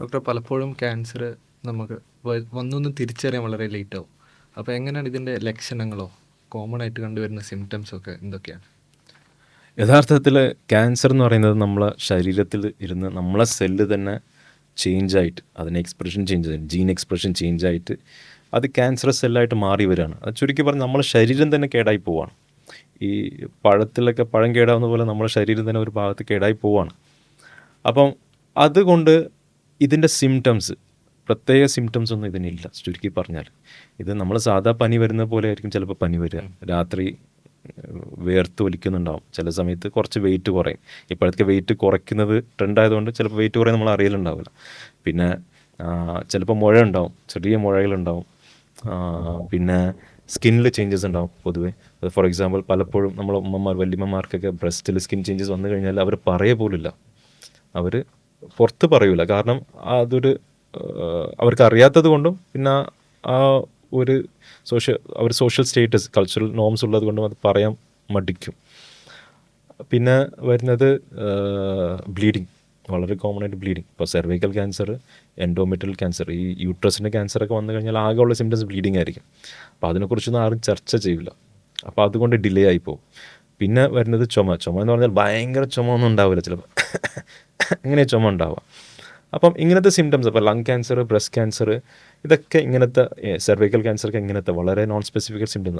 Doctor പലപ്പോഴും cancer നമുക്ക് വന്നൊന്നും തിരിച്ചറിയാൻ വളരെ ലേറ്റ് ആവും. അപ്പോൾ എങ്ങനെയാണ് ഇതിന്റെ ലക്ഷണങ്ങളോ കോമൺ ആയിട്ട് കണ്ടുവരുന്ന സിംറ്റംസ് ഒക്കെ എന്തൊക്കെയാണ്? യഥാർത്ഥത്തിൽ ക്യാൻസർ എന്ന് പറയുന്നത് നമ്മളെ ശരീരത്തിൽ ഇരുന്ന് നമ്മളെ സെല്ല് തന്നെ ചേഞ്ച് ആയിട്ട് അതിന് എക്സ്പ്രഷൻ ചേഞ്ച് ആയിട്ട് ജീൻ എക്സ്പ്രഷൻ ചേഞ്ച് ആയിട്ട് അത് ക്യാൻസർ സെല്ലായിട്ട് മാറി വരികയാണ്. അത് ചുരുക്കി പറഞ്ഞാൽ നമ്മളെ ശരീരം തന്നെ കേടായി പോവാണ്. ഈ പഴത്തിലൊക്കെ പഴം കേടാവുന്ന പോലെ നമ്മളെ ശരീരം തന്നെ ഒരു ഭാഗത്ത് കേടായി പോവാണ്. അപ്പം അതുകൊണ്ട് ഇതിന്റെ സിംറ്റംസ് പ്രത്യേക സിംറ്റംസ് ഒന്നും ഇതിനില്ല ചുരുക്കി പറഞ്ഞാൽ. ഇത് നമ്മൾ സാധാ പനി വരുന്ന പോലെ ആയിരിക്കും ചിലപ്പോൾ പനി വരിക. രാത്രി വേർത്ത് ഒലിക്കുന്നുണ്ടാവും. ചില സമയത്ത് കുറച്ച് വെയിറ്റ് കുറയും. ഇപ്പോഴത്തെ വെയിറ്റ് കുറയ്ക്കുന്നത് ട്രെൻഡായതുകൊണ്ട് ചിലപ്പോൾ വെയിറ്റ് കുറയും നമ്മൾ അറിയലുണ്ടാവില്ല. പിന്നെ ചിലപ്പോൾ മുഴ ഉണ്ടാവും ചെറിയ മുഴകളുണ്ടാവും. പിന്നെ സ്കിന്നിൽ ചേഞ്ചസ് ഉണ്ടാവും പൊതുവേ. അത് ഫോർ എക്സാമ്പിൾ പലപ്പോഴും നമ്മൾ ഉമ്മമാർ വല്യമ്മമാർക്കൊക്കെ ബ്രസ്റ്റിൽ സ്കിൻ ചേഞ്ചസ് വന്നു കഴിഞ്ഞാൽ അവർ പറയ പോലില്ല അവർ പുറത്ത് പറയൂല. കാരണം അതൊരു അവർക്ക് അറിയാത്തത് കൊണ്ടും പിന്നെ ആ ഒരു സോഷ്യൽ അവർ സോഷ്യൽ സ്റ്റേറ്റസ് കൾച്ചറൽ നോംസ് ഉള്ളത് കൊണ്ടും അത് പറയാൻ മടിക്കും. പിന്നെ വരുന്നത് ബ്ലീഡിങ് വളരെ കോമൺ ആയിട്ട് ബ്ലീഡിങ് ഇപ്പോൾ സെർവൈക്കൽ ക്യാൻസർ എൻഡോമെറ്റൽ ക്യാൻസർ ഈ യൂട്രസിന്റെ ക്യാൻസറൊക്കെ വന്നു കഴിഞ്ഞാൽ ആകെയുള്ള സിംറ്റംസ് ബ്ലീഡിങ് ആയിരിക്കും. അപ്പോൾ അതിനെക്കുറിച്ചൊന്നും ആരും ചർച്ച ചെയ്യില്ല അപ്പോൾ അതുകൊണ്ട് ഡിലേ ആയിപ്പോവും പിന്നെ വരുന്നത് ചുമ. ചുമ എന്ന് പറഞ്ഞാൽ ഭയങ്കര ചുമ ഒന്നും ഉണ്ടാവില്ല ചിലപ്പോൾ അങ്ങനെ ചുമ ഉണ്ടാവുക അപ്പം ഇങ്ങനത്തെ സിംറ്റംസ് അപ്പോൾ ലങ് ക്യാൻസർ ബ്രസ്റ്റ് ക്യാൻസർ ഇതൊക്കെ ഇങ്ങനത്തെ സെർവൈക്കൽ ക്യാൻസറൊക്കെ ഇങ്ങനത്തെ വളരെ നോൺ സ്പെസിഫിക് സിംറ്റംസ്